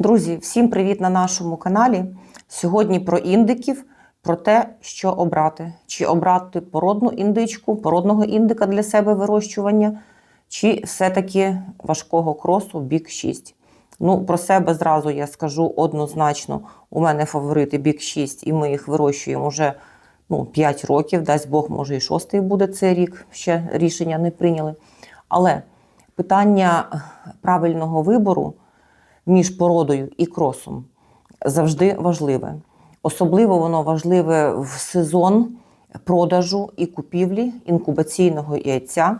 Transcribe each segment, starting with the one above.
Друзі, всім привіт на нашому каналі. Сьогодні про індиків, про те, що обрати. Чи обрати породну індичку, породного індика для себе вирощування, чи все-таки важкого кросу бік 6. Ну, про себе зразу я скажу однозначно. У мене фаворити бік 6, і ми їх вирощуємо вже ну, 5 років. Дасть Бог, може, і шостий буде цей рік. Ще рішення не прийняли. Але питання правильного вибору між породою і кросом завжди важливе. Особливо воно важливе в сезон продажу і купівлі інкубаційного яйця,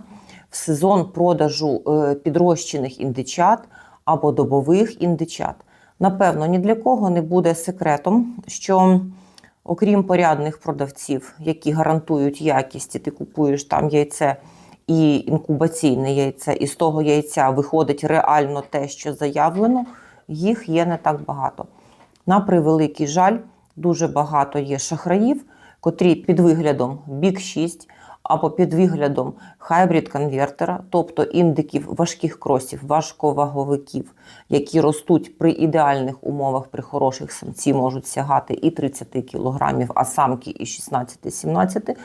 в сезон продажу е, підрощених індичат або добових індичат. Напевно, ні для кого не буде секретом, що окрім порядних продавців, які гарантують якість, і ти купуєш там яйце і інкубаційне яйце, і з того яйця виходить реально те, що заявлено, їх є не так багато. На превеликий жаль, дуже багато є шахраїв, котрі під виглядом бік 6 або під виглядом хайбрид конвертера, тобто індиків важких кросів, важковаговиків, які ростуть при ідеальних умовах, при хороших самці можуть сягати і 30 кг, а самки і 16-17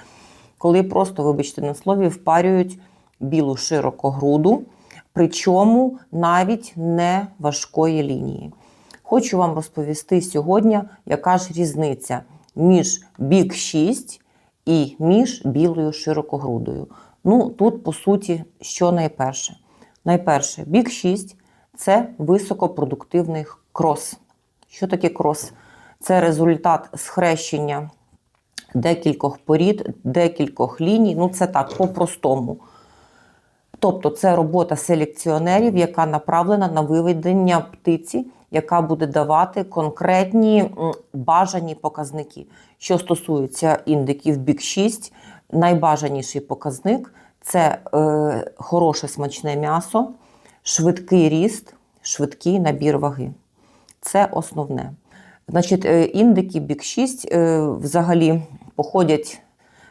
коли просто, вибачте на слові, впарюють білу широкогруду, причому навіть не важкої лінії. Хочу вам розповісти сьогодні, яка ж різниця між бік 6 і між білою широкогрудою. Ну, тут, по суті, що найперше? Найперше, бік 6 це високопродуктивний крос. Що таке крос? Це результат схрещення декількох порід, декількох ліній. Ну, це так, по-простому. Тобто, це робота селекціонерів, яка направлена на виведення птиці, яка буде давати конкретні бажані показники. Що стосується індиків бік 6, найбажаніший показник це е, хороше смачне м'ясо, швидкий ріст, швидкий набір ваги. Це основне. Значить, е, індики бік 6 е, взагалі походять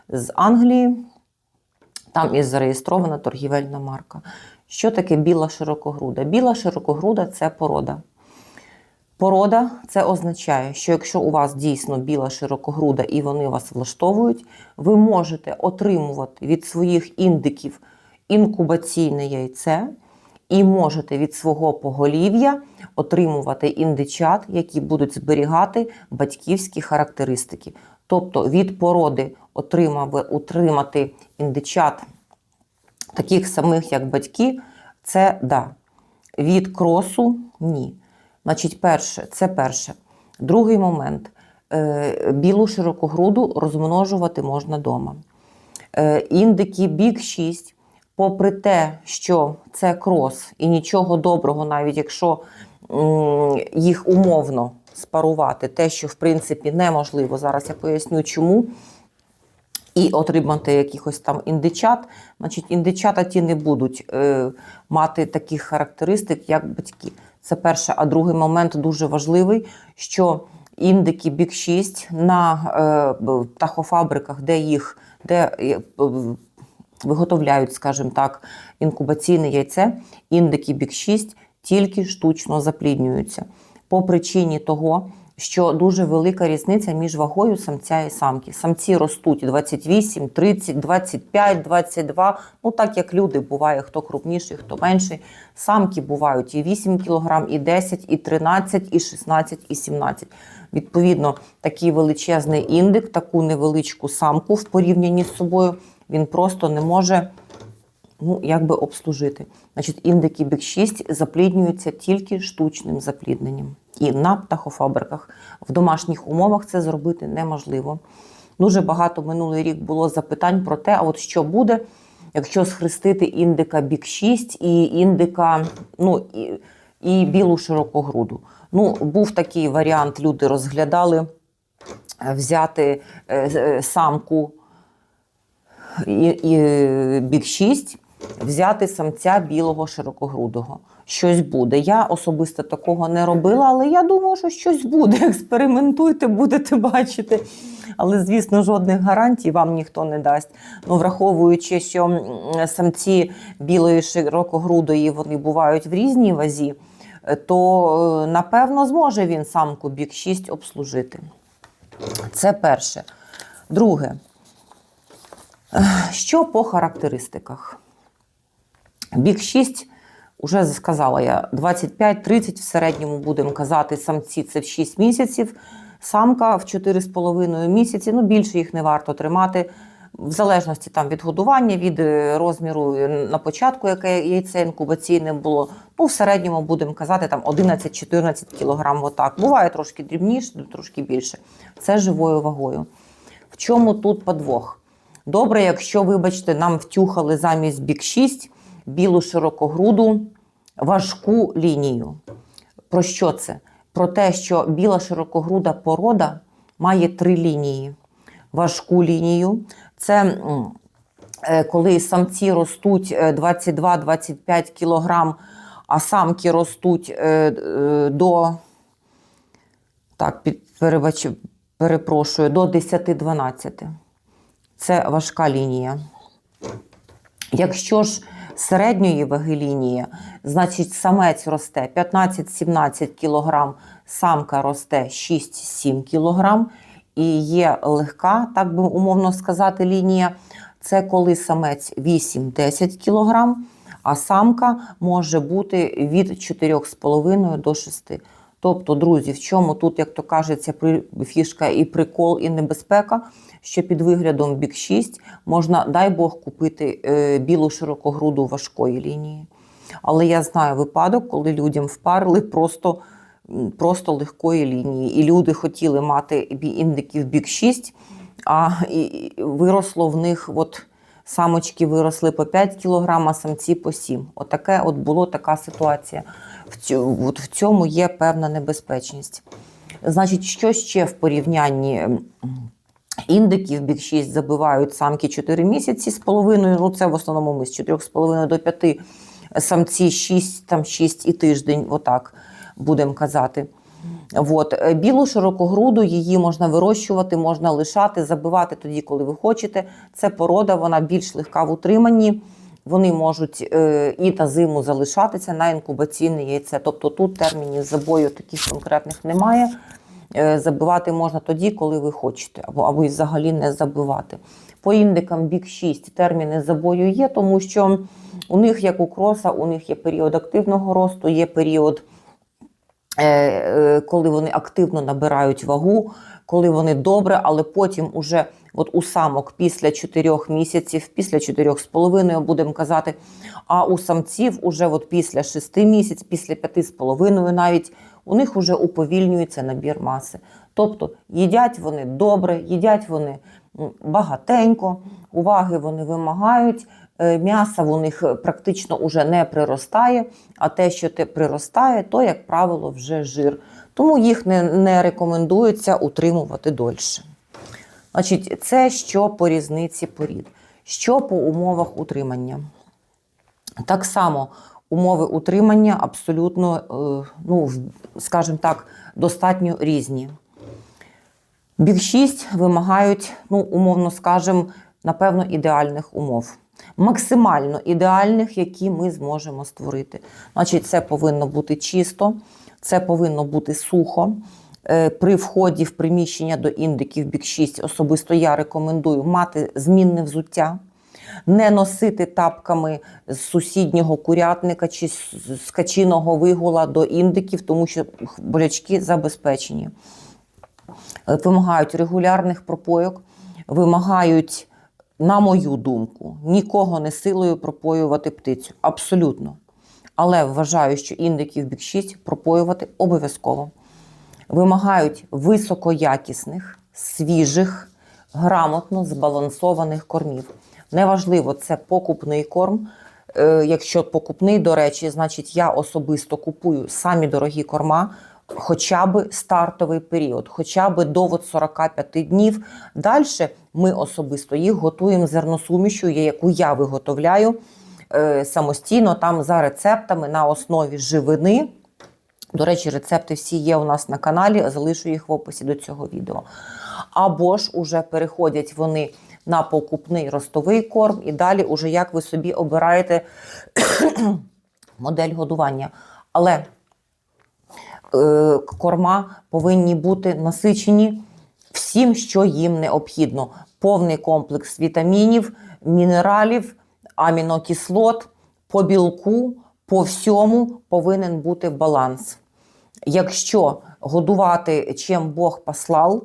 з Англії, там і зареєстрована торгівельна марка. Що таке біла широкогруда? Біла широкогруда це порода. Порода це означає, що якщо у вас дійсно біла широкогруда і вони вас влаштовують, ви можете отримувати від своїх індиків інкубаційне яйце, і можете від свого поголів'я отримувати індичат, які будуть зберігати батьківські характеристики. Тобто від породи отримати індичат таких самих, як батьки, це да. Від кросу ні. Значить, перше, це перше. Другий момент. Е, білу широкогруду розмножувати можна вдома. Е, індики бік 6, попри те, що це крос, і нічого доброго, навіть якщо їх умовно спарувати, те, що в принципі неможливо. Зараз я поясню, чому. І отримати якихось там індичат. Значить, індичата ті не будуть е, мати таких характеристик, як батьки. Це перше. А другий момент дуже важливий, що індики бік 6 на е, птахофабриках, де їх де е, виготовляють, скажімо так, інкубаційне яйце, індики бік 6 тільки штучно запліднюються по причині того, що дуже велика різниця між вагою самця і самки. Самці ростуть 28, 30, 25, 22. Ну так як люди буває, хто крупніший, хто менший. Самки бувають і 8 кг, і 10, і 13, і 16, і 17. Відповідно, такий величезний індик, таку невеличку самку в порівнянні з собою, він просто не може ну, якби обслужити. Значить, індики бік 6 запліднюються тільки штучним заплідненням. І на птахофабриках в домашніх умовах це зробити неможливо. Дуже багато минулий рік було запитань про те, а от що буде, якщо схрестити індика бік 6 і індика, ну і, і білу широкогруду. Ну, був такий варіант, люди розглядали взяти е, е, самку і, і бік 6 взяти самця білого широкогрудого. Щось буде. Я особисто такого не робила, але я думаю, що щось буде. Експериментуйте, будете бачити. Але, звісно, жодних гарантій вам ніхто не дасть. Ну, Враховуючи, що самці білої широкогрудої вони бувають в різній вазі. е, то е, напевно зможе він самку бік 6 обслужити. Це перше. Друге, що по характеристиках? Бік 6, уже сказала я, 25-30 в середньому будемо казати, самці це в 6 місяців, самка в 4,5 місяці, ну більше їх не варто тримати. В залежності там від годування, від е, розміру е, на початку, яке яйце інкубаційне було, ну в середньому будемо казати там 11-14 кг. Отак. Буває трошки дрібніше, трошки більше. Це живою вагою. В чому тут подвох? Добре, якщо, вибачте, нам втюхали замість бік 6 білу широкогруду важку лінію. Про що це? Про те, що біла широкогруда порода має три лінії. Важку лінію це е, коли самці ростуть е, 22-25 кг, а самки ростуть е, е, до так, перепрошую, до 10-12. Це важка лінія. Якщо ж середньої ваги лінії, значить самець росте 15-17 кг, самка росте 6-7 кг, і є легка, так би умовно сказати, лінія. Це коли самець 8-10 кг, а самка може бути від 4,5 до 6. Тобто, друзі, в чому тут, як то кажеться, фішка і прикол, і небезпека, що під виглядом бік 6 можна, дай Бог, купити е, білу широкогруду важкої лінії. Але я знаю випадок, коли людям впарили просто, просто легкої лінії. І люди хотіли мати індиків бік 6, а і виросло в них. от Самочки виросли по 5 кг, а самці по 7. Отаке от було така ситуація. В цьому, от в цьому є певна небезпечність. Значить, що ще в порівнянні індиків бік 6 забивають самки 4 місяці з половиною. Ну, це в основному ми з 4,5 до 5, самці 6, там 6 і тиждень, отак будемо казати. От. Е, Білу широкогруду її можна вирощувати, можна лишати, забивати тоді, коли ви хочете. Це порода, вона більш легка в утриманні. Вони можуть е, і на зиму залишатися на інкубаційне яйце. Тобто тут термінів забою таких конкретних немає. Е, забивати можна тоді, коли ви хочете, або, або і взагалі не забивати. По індикам бік 6 терміни забою є, тому що у них, як у кроса, у них є період активного росту, є період коли вони активно набирають вагу, коли вони добре, але потім уже от у самок після 4 місяців, після 4,5 будемо казати, а у самців уже от після 6 місяців, після 5,5 навіть, у них вже уповільнюється набір маси. Тобто їдять вони добре, їдять вони багатенько, уваги вони вимагають, е, м'яса у них практично уже не приростає, а те, що те приростає, то, як правило, вже жир. Тому їх не, не рекомендується утримувати дольше. Значить, це що по різниці порід. Що по умовах утримання? Так само умови утримання абсолютно, е, ну, скажімо так, достатньо різні. Бік 6 вимагають, ну, умовно скажемо, напевно, ідеальних умов. Максимально ідеальних, які ми зможемо створити. Значить, це повинно бути чисто, це повинно бути сухо. Е, При вході в приміщення до індиків бік 6 особисто я рекомендую мати змінне взуття, не носити тапками з сусіднього курятника чи з качиного вигула до індиків, тому що болячки забезпечені. Е, Вимагають регулярних пропойок, вимагають, на мою думку, нікого не силою пропоювати птицю. Абсолютно. Але вважаю, що індиків бік 6 пропоювати обов'язково. Вимагають високоякісних, свіжих, грамотно збалансованих кормів. Неважливо, це покупний корм. Е, Якщо покупний, до речі, значить я особисто купую самі дорогі корма, хоча б стартовий період, хоча б до 45 днів. Далі ми особисто їх готуємо зерносумішю, яку я виготовляю е, самостійно, там за рецептами на основі живини. До речі, рецепти всі є у нас на каналі, залишу їх в описі до цього відео. Або ж уже переходять вони на покупний ростовий корм, і далі, уже як ви собі обираєте модель годування. Але корма повинні бути насичені всім, що їм необхідно. Повний комплекс вітамінів, мінералів, амінокислот, по білку, по всьому повинен бути баланс. Якщо годувати чим Бог послав,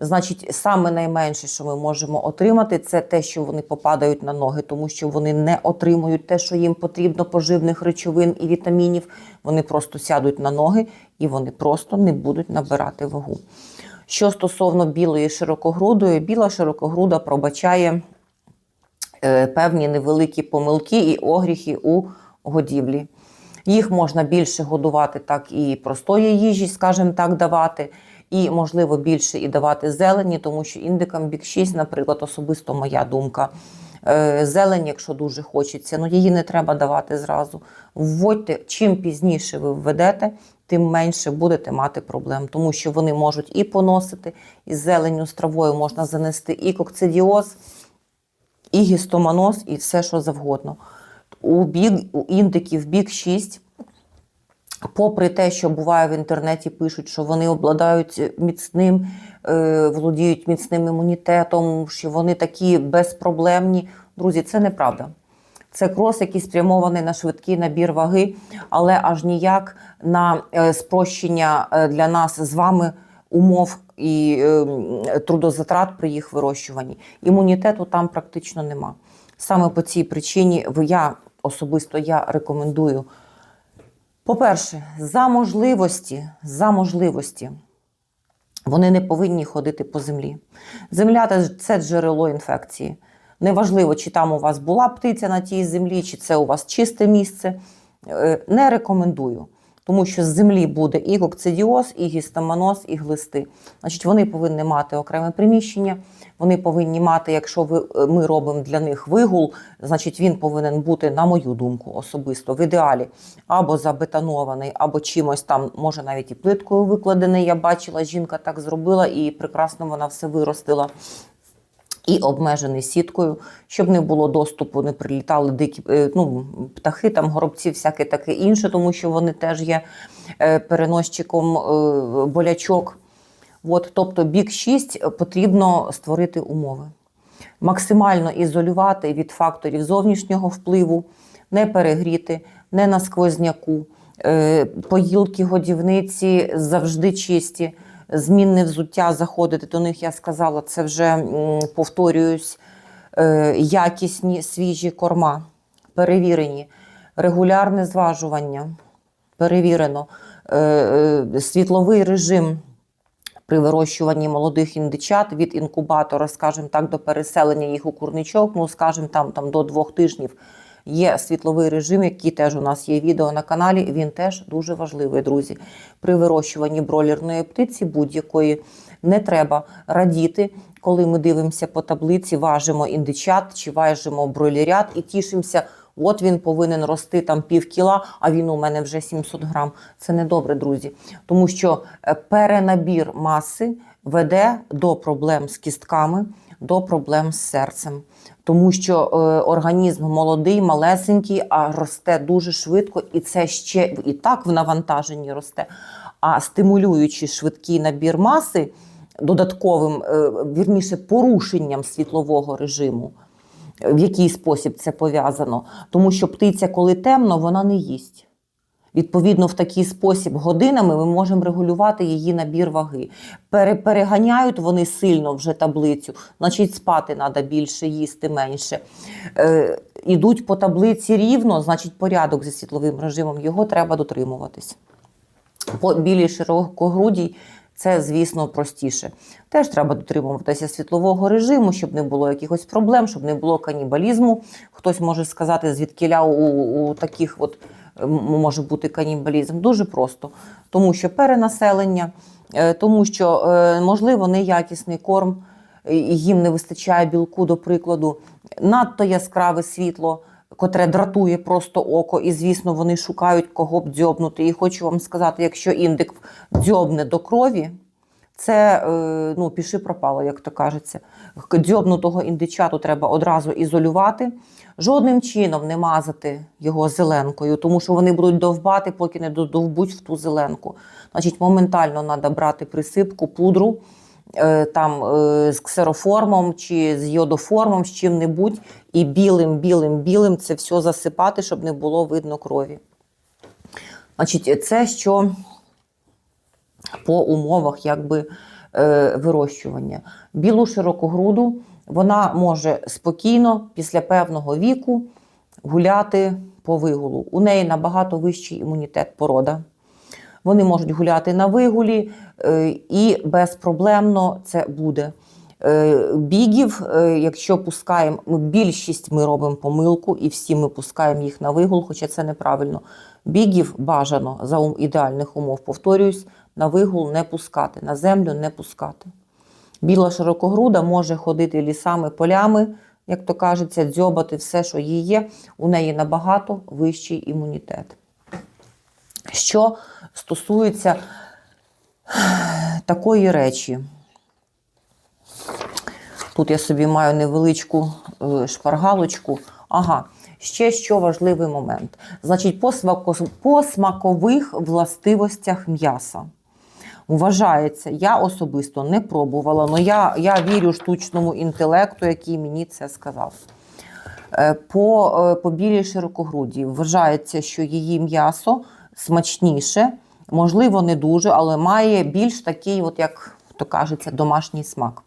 значить саме найменше, що ми можемо отримати, це те, що вони попадають на ноги, тому що вони не отримують те, що їм потрібно, поживних речовин і вітамінів. Вони просто сядуть на ноги і вони просто не будуть набирати вагу. Що стосовно білої широкогрудої, біла широкогруда пробачає е, певні невеликі помилки і огріхи у годівлі. Їх можна більше годувати, так і простої їжі, скажімо так, давати. І, можливо, більше і давати зелені, тому що індикам бік 6, наприклад, особисто моя думка. е, Зелень, якщо дуже хочеться, ну її не треба давати зразу. Вводьте, чим пізніше ви введете, тим менше будете мати проблем, тому що вони можуть і поносити, і зеленню з травою можна занести і кокцидіоз, і гістоманоз, і все, що завгодно. У, бік, у індиків бік 6 попри те, що буває в інтернеті, пишуть, що вони обладають міцним, е, володіють міцним імунітетом, що вони такі безпроблемні. Друзі, це неправда. Це крос, який спрямований на швидкий набір ваги, але аж ніяк на е, спрощення е, для нас з вами умов і трудозатрат при їх вирощуванні. Імунітету там практично нема. Саме по цій причині я особисто я рекомендую по-перше, за можливості, за можливості, вони не повинні ходити по землі. Земля це джерело інфекції. Неважливо, чи там у вас була птиця на тій землі, чи це у вас чисте місце. Е, Не рекомендую. Тому що з землі буде і кокцидіоз, і гістамоноз, і глисти. Значить, вони повинні мати окреме приміщення. Вони повинні мати, якщо ви, е, ми робимо для них вигул, значить він повинен бути, на мою думку, особисто в ідеалі або забетонований, або чимось там, може навіть і плиткою викладений. Я бачила, жінка так зробила, і прекрасно вона все виростила. І обмежений сіткою, щоб не було доступу, не прилітали дикі е, ну, птахи, там горобці, всяке таке інше, тому що вони теж є е, переносчиком е, болячок. От, тобто бік 6 потрібно створити умови. Максимально ізолювати від факторів зовнішнього впливу, не перегріти, не на сквозняку. Поїлки, годівниці завжди чисті. Змінне взуття заходити до них, я сказала, це вже повторююсь, е, якісні свіжі корма, перевірені, регулярне зважування, перевірено, е, е, світловий режим при вирощуванні молодих індичат від інкубатора, скажімо так, до переселення їх у курничок, ну, скажімо, там, там до двох тижнів. Є світловий режим, який теж у нас є відео на каналі. Він теж дуже важливий, друзі. При вирощуванні бройлерної птиці будь-якої не треба радіти, коли ми дивимося по таблиці, важимо індичат чи важимо бройлерят і тішимося. От він повинен рости там пів кіла, а він у мене вже 700 грам. Це не добре, друзі. Тому що е, перенабір маси веде до проблем з кістками, до проблем з серцем. Тому що е, організм молодий, малесенький, а росте дуже швидко, і це ще і так в навантаженні росте. А стимулюючи швидкий набір маси додатковим, е, вірніше, порушенням світлового режиму, в який спосіб це пов'язано. Тому що птиця, коли темно, вона не їсть. Відповідно, в такий спосіб годинами ми можемо регулювати її набір ваги. Пере, переганяють вони сильно вже таблицю, значить спати треба більше, їсти менше. Е, ідуть по таблиці рівно, значить порядок зі світловим режимом, його треба дотримуватись. По білій широкогрудій це, звісно, простіше. Теж треба дотримуватися світлового режиму, щоб не було якихось проблем, щоб не було канібалізму. Хтось може сказати, звідкиля у, у таких от може бути канібалізм. Дуже просто, тому що перенаселення, е, тому що, е, можливо, неякісний корм, їм не вистачає білку, до прикладу, надто яскраве світло котре дратує просто око, і, звісно, вони шукають кого б дзьобнути. І хочу вам сказати, якщо індик дзьобне до крові, Це е, ну, піши пропало, як то кажеться. Дзьобнутого індичату треба одразу ізолювати. Жодним чином не мазати його зеленкою, тому що вони будуть довбати, поки не додовбуть в ту зеленку. Значить, моментально треба брати присипку, пудру е, там, е, з ксероформом чи з йодоформом, з чим-небудь, і білим, білим, білим це все засипати, щоб не було видно крові. Значить, це що по умовах якби, вирощування. Білу широкогруду вона може спокійно після певного віку гуляти по вигулу. У неї набагато вищий імунітет порода. Вони можуть гуляти на вигулі е, і безпроблемно це буде. Е, Бігів, е, якщо пускаємо, більшість ми робимо помилку, і всі ми пускаємо їх на вигул, хоча це неправильно. Бігів бажано за ідеальних умов, повторююсь, на вигул не пускати, на землю не пускати. Біла широкогруда може ходити лісами, полями, як то кажеться, дзьобати все, що їй є. У неї набагато вищий імунітет. Що стосується такої речі, тут я собі маю невеличку е, шпаргалочку. Ага, ще що важливий момент. Значить, по смакових властивостях м'яса. Вважається, я особисто не пробувала, але я, я вірю штучному інтелекту, який мені це сказав. Е, По, е, по білій широкогруді вважається, що її м'ясо смачніше, можливо, не дуже, але має більш такий, от як то кажеться, домашній смак.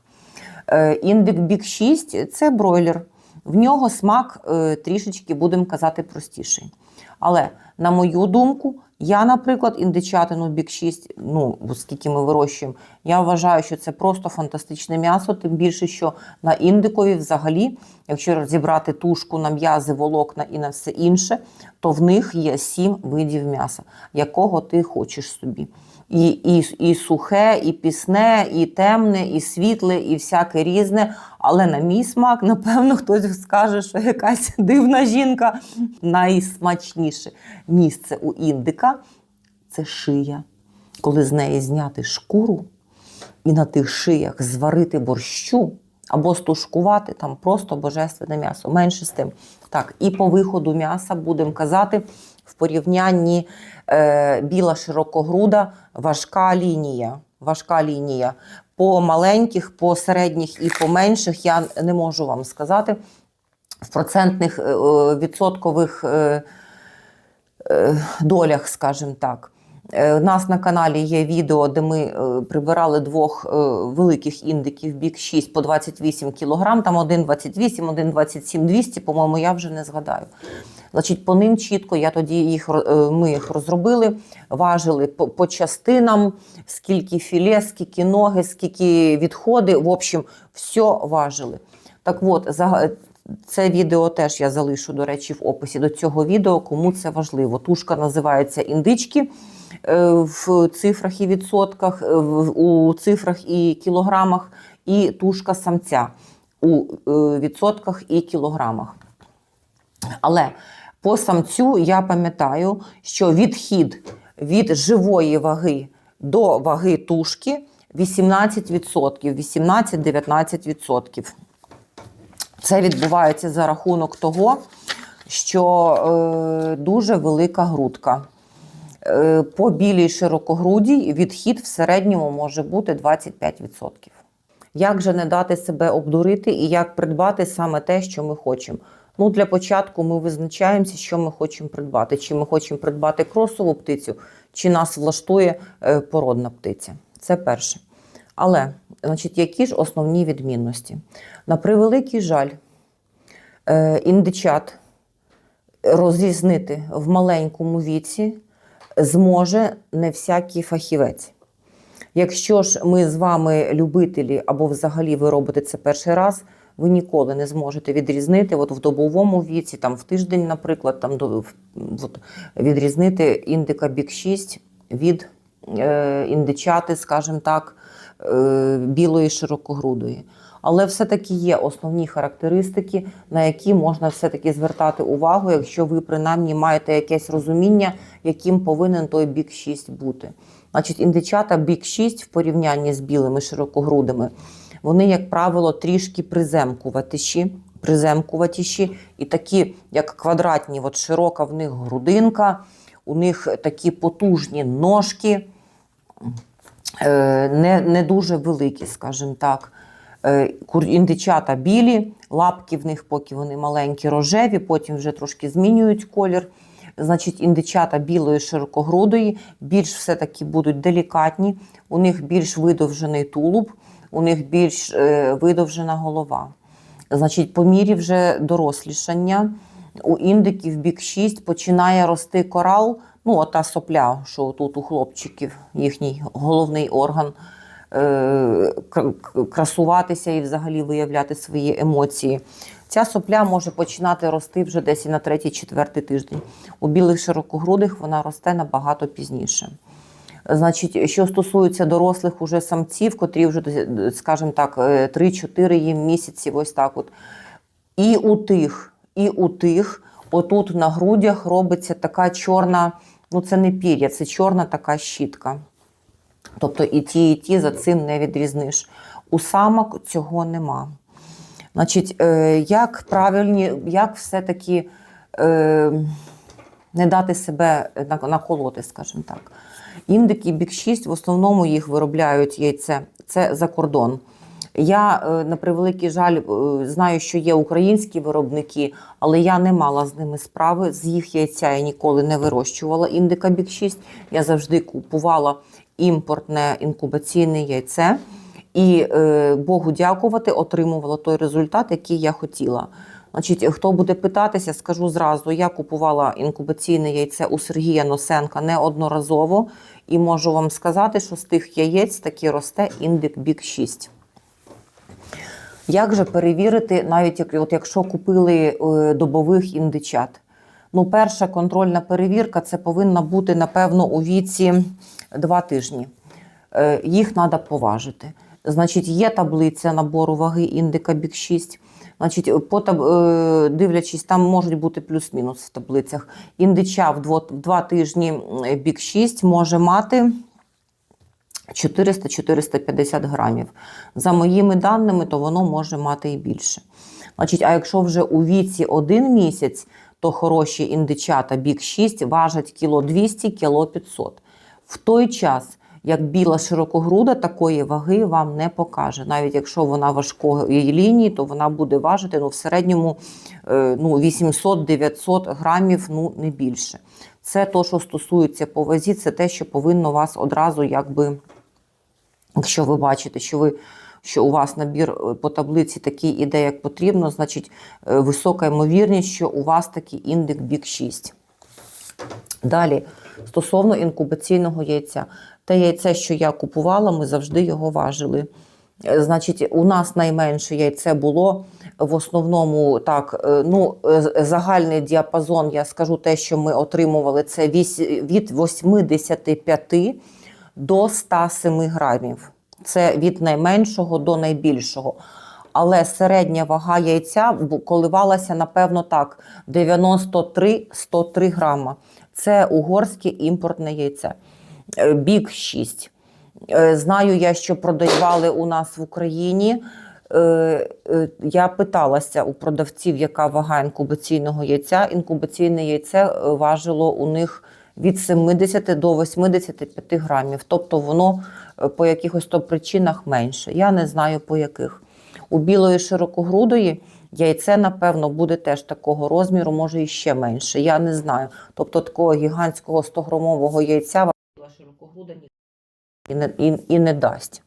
Е, Індик Бік 6 це бройлер. В нього смак трішечки, будемо казати, простіший. Але, на мою думку, я, наприклад, індичатину Бік 6, ну, скільки ми вирощуємо, я вважаю, що це просто фантастичне м'ясо, тим більше, що на індикові взагалі, якщо розібрати тушку на м'язи, волокна і на все інше, то в них є сім видів м'яса, якого ти хочеш собі. І, і, і сухе, і пісне, і темне, і світле, і всяке різне. Але на мій смак, напевно, хтось скаже, що якась дивна жінка найсмачніше місце у індика це шия. Коли з неї зняти шкуру і на тих шиях зварити борщу або стушкувати, там просто божественне м'ясо. Менше з тим. Так, і по виходу м'яса будемо казати в порівнянні е, біла широкогруда, важка лінія. Важка лінія. По маленьких, по середніх і по менших я не можу вам сказати. В процентних е, відсоткових е, е, долях, скажімо так. У нас на каналі є відео, де ми прибирали двох великих індиків бік 6 по 28 кг, там один 28, один 27 200, по-моєму, я вже не згадаю. Значить, по ним чітко я тоді їх е, ми їх розробили, важили по, по частинам, скільки філе, скільки ноги, скільки відходи. В общем, все важили. Так от, за, це відео теж я залишу, до речі, в описі до цього відео, кому це важливо. Тушка називається індички е, в цифрах і відсотках, е, у цифрах і кілограмах, і тушка самця у відсотках і кілограмах. Але по самцю я пам'ятаю, що відхід від живої ваги до ваги тушки 18%, 18-19%. Це відбувається за рахунок того, що е, дуже велика грудка. Е, по білій широкогрудій відхід в середньому може бути 25%. Як же не дати себе обдурити і як придбати саме те, що ми хочемо? Ну, для початку ми визначаємося, що ми хочемо придбати. Чи ми хочемо придбати кросову птицю, чи нас влаштує е, породна птиця. Це перше. Але, значить, які ж основні відмінності? На превеликий жаль, е, індичат розрізнити в маленькому віці зможе не всякий фахівець. Якщо ж ми з вами любителі або взагалі ви робите це перший раз, ви ніколи не зможете відрізнити от в добовому віці, там в тиждень, наприклад, там до от, відрізнити індика бік 6 від е, індичати, скажімо так, е, білої широкогрудої. Але все-таки є основні характеристики, на які можна все-таки звертати увагу, якщо ви принаймні маєте якесь розуміння, яким повинен той бік 6 бути. Значить, індичата бік 6 в порівнянні з білими широкогрудими, вони, як правило, трішки приземкуватіші, приземкуватіші і такі, як квадратні, от широка в них грудинка, у них такі потужні ножки, е, не, не дуже великі, скажімо так. Е, Індичата білі, лапки в них, поки вони маленькі, рожеві, потім вже трошки змінюють колір. Значить, індичата білої широкогрудої більш все-таки будуть делікатні, у них більш видовжений тулуб, у них більш е, видовжена голова. Значить, по мірі вже дорослішання у індиків бік 6 починає рости корал, ну, ота сопля, що тут у хлопчиків, їхній головний орган, е, красуватися і взагалі виявляти свої емоції. Ця сопля може починати рости вже десь і на третій-четвертий тиждень. У білих широкогрудих вона росте набагато пізніше. Значить, що стосується дорослих уже самців, котрі вже, скажімо так, е, 3-4 їм місяці, ось так от. І у тих, і у тих, отут на грудях робиться така чорна, ну це не пір'я, це чорна така щітка. Тобто і ті, і ті за цим не відрізниш. У самок цього нема. Значить, е, як правильні, як все-таки е, не дати себе наколоти, скажімо так. Індики бік 6 в основному їх виробляють яйце. Це за кордон. Я, е, на превеликий жаль, е, знаю, що є українські виробники, але я не мала з ними справи. З їх яйця я ніколи не вирощувала індика бік 6. Я завжди купувала імпортне інкубаційне яйце. І е, Богу дякувати, отримувала той результат, який я хотіла. Значить, хто буде питатися, скажу зразу: я купувала інкубаційне яйце у Сергія Носенка неодноразово, і можу вам сказати, що з тих яєць таки росте індик бік 6. Як же перевірити, навіть як, от якщо купили е, добових індичат? Ну, перша контрольна перевірка це повинна бути, напевно, у віці 2 тижні. Е, Їх треба поважити. Значить, є таблиця набору ваги індика бік 6. Значить, по таб... е, дивлячись, там можуть бути плюс-мінус в таблицях. Індича в 2, в 2 тижні бік 6 може мати 400-450 грамів. За моїми даними, то воно може мати і більше. Значить, а якщо вже у віці один місяць, то хороші індичата бік 6 важать кіло 200, кіло 500. В той час, як біла широкогруда, такої ваги вам не покаже. Навіть якщо вона важкої лінії, то вона буде важити ну, в середньому е, ну, 800-900 грамів, ну не більше. Це то, що стосується по вазі, це те, що повинно вас одразу якби Якщо ви бачите, що ви що у вас набір е, по таблиці такий іде, як потрібно, значить е, висока ймовірність, що у вас такий індик бік 6. Далі, стосовно інкубаційного яйця. Те яйце, що я купувала, ми завжди його важили. Е, Значить, у нас найменше яйце було в основному так, е, ну, е, загальний діапазон, я скажу те, що ми отримували, це від 85 до 107 грамів. Це від найменшого до найбільшого. Але середня вага яйця коливалася, напевно, так: 93-103 грама. Це угорське імпортне яйце. Е, Бік 6. Е, Знаю я, що продавали у нас в Україні. Е, Я питалася у продавців, яка вага інкубаційного яйця. Інкубаційне яйце важило у них від 70 до 85 грамів. Тобто воно по якихось то причинах менше. Я не знаю по яких. У білої широкогрудої яйце, напевно, буде теж такого розміру, може і ще менше. Я не знаю. Тобто такого гігантського 100-грамового яйця біла широкогруда і не, і, і не дасть.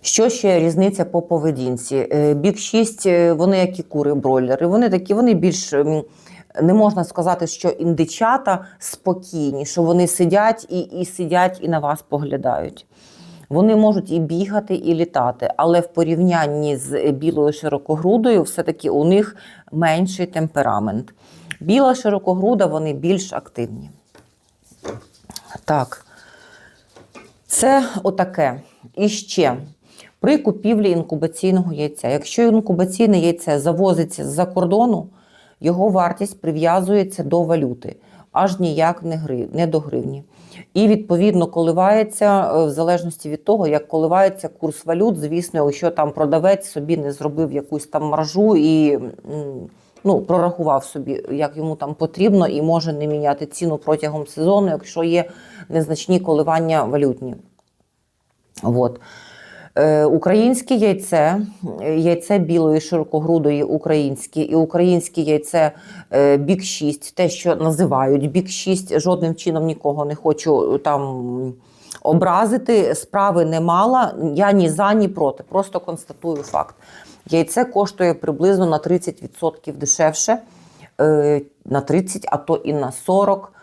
Що ще різниця по поведінці? Е, Бік 6, е, вони як і кури бройлери. Вони такі, вони більш не можна сказати, що індичата спокійні, що вони сидять і, і сидять і на вас поглядають. Вони можуть і бігати, і літати, але в порівнянні з білою широкогрудою, все-таки у них менший темперамент. Біла широкогруда, вони більш активні. Так. Це отаке. І ще При купівлі інкубаційного яйця. Якщо інкубаційне яйце завозиться з-за кордону, його вартість прив'язується до валюти, аж ніяк не до гривні. І відповідно коливається е, в залежності від того, як коливається курс валют. Звісно, якщо там продавець собі не зробив якусь там маржу і ну, прорахував собі, як йому там потрібно, і може не міняти ціну протягом сезону, якщо є незначні коливання валютні. От. Е, Українське яйце, яйце білої широкогрудої українське і українське яйце е, бік 6, те, що називають бік 6, жодним чином нікого не хочу там образити. Справи не мала. Я ні за, ні проти. Просто констатую факт. Яйце коштує приблизно на 30% дешевше, е, на 30, а то і на 40 е,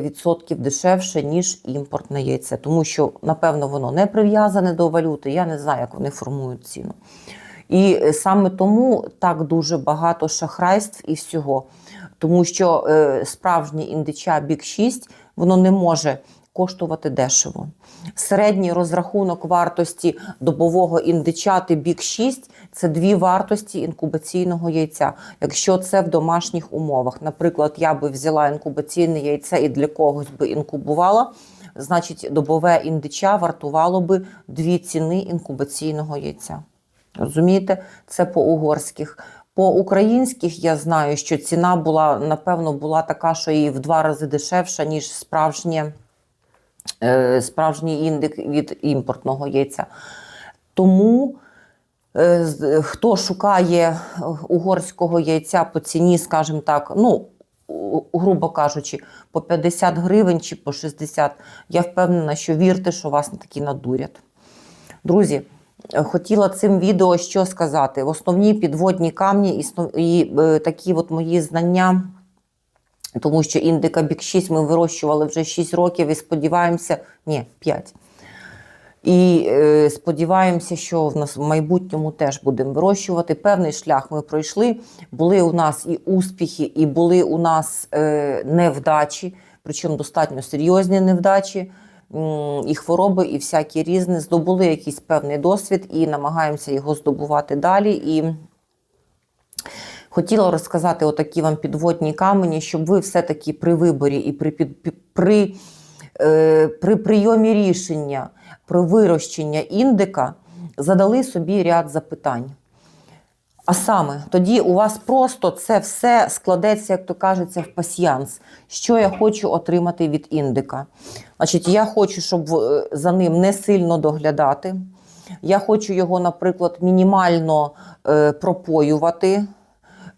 відсотків дешевше, ніж імпортне яйце. Тому що, напевно, воно не прив'язане до валюти. Я не знаю, як вони формують ціну. І е, саме тому так дуже багато шахрайств і всього. Тому що е, справжнє індича бік 6 воно не може коштувати дешево. Середній розрахунок вартості добового індичати бік 6 це дві вартості інкубаційного яйця. Якщо це в домашніх умовах, наприклад, я би взяла інкубаційне яйце і для когось би інкубувала, значить добове індича вартувало би дві ціни інкубаційного яйця. Розумієте, це по угорських. По українських я знаю, що ціна була, напевно, була така, що і в два рази дешевша, ніж справжнє, е, справжній індик від імпортного яйця. Тому хто шукає е, угорського яйця по ціні, скажімо так, ну, грубо кажучи, по 50 гривень чи по 60, я впевнена, що вірте, що вас не такі надурять. Друзі, е, хотіла цим відео що сказати? Основні підводні камні і, е, такі от мої знання, тому що індика бік 6 ми вирощували вже 6 років і сподіваємося, ні, 5. І е, сподіваємося, що в нас в майбутньому теж будемо вирощувати. Певний шлях ми пройшли. Були у нас і успіхи, і були у нас е, невдачі, причому достатньо серйозні невдачі, і хвороби, і всякі різні. Здобули якийсь певний досвід і намагаємося його здобувати далі. І Хотіла розказати отакі вам підводні камені, щоб ви все-таки при виборі і при, при, при прийомі рішення про вирощення індика задали собі ряд запитань. А саме, тоді у вас просто це все складеться, як то кажеться, в пасьянс. Що я хочу отримати від індика? Значить, я хочу, щоб е, за ним не сильно доглядати. Я хочу його, наприклад, мінімально е, пропоювати.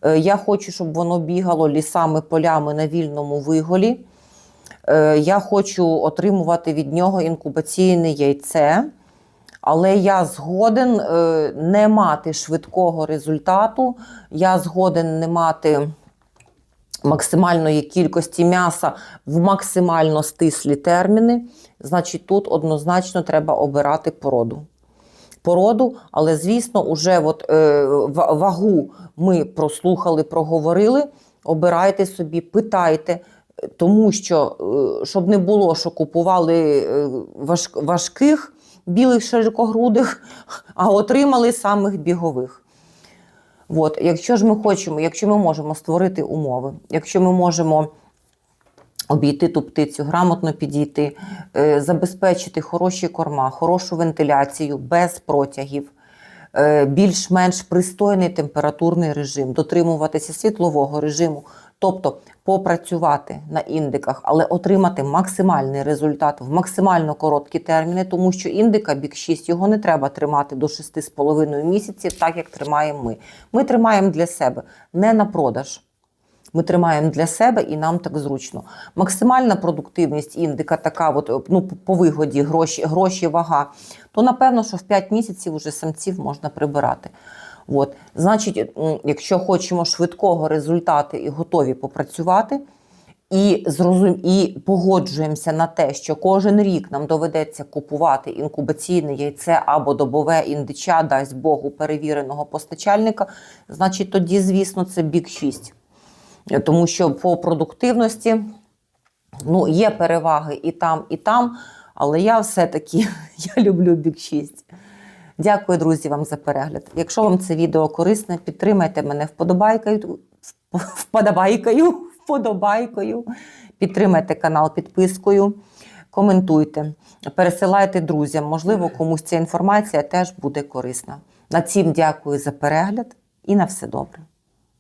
Е, Я хочу, щоб воно бігало лісами, полями на вільному виголі. Е, Я хочу отримувати від нього інкубаційне яйце, але я згоден е, не мати швидкого результату. Я згоден не мати максимальної кількості м'яса в максимально стислі терміни. Значить, тут однозначно треба обирати породу породу, але звісно, уже от, е, вагу ми прослухали, проговорили. Обирайте собі, питайте, тому що е, щоб не було, що купували е, важких білих широкогрудих, а отримали самих бігових. От, якщо ж ми хочемо, якщо ми можемо створити умови, якщо ми можемо обійти ту птицю, грамотно підійти, е, забезпечити хороші корма, хорошу вентиляцію без протягів, більш-менш пристойний температурний режим, дотримуватися світлового режиму, тобто попрацювати на індиках, але отримати максимальний результат в максимально короткі терміни, тому що індика бік 6 його не треба тримати до 6,5 місяців, так як тримаємо ми. Ми тримаємо для себе, не на продаж. Ми тримаємо для себе і нам так зручно. Максимальна продуктивність індика така, от, ну, по вигоді, гроші, гроші, вага, то напевно, що в 5 місяців вже самців можна прибирати. От. Значить, якщо хочемо швидкого результату і готові попрацювати, і, зрозум... і погоджуємося на те, що кожен рік нам доведеться купувати інкубаційне яйце або добове індича, дасть Богу, перевіреного постачальника, значить тоді, звісно, це бік 6. Тому що по продуктивності ну, є переваги і там, і там, але я все-таки я люблю бік 6. Дякую, друзі, вам за перегляд. Якщо вам це відео корисне, підтримайте мене вподобайкою, вподобайкою, вподобайкою. Підтримайте канал підпискою, коментуйте, пересилайте друзям. Можливо, комусь ця інформація теж буде корисна. На цім дякую за перегляд і на все добре.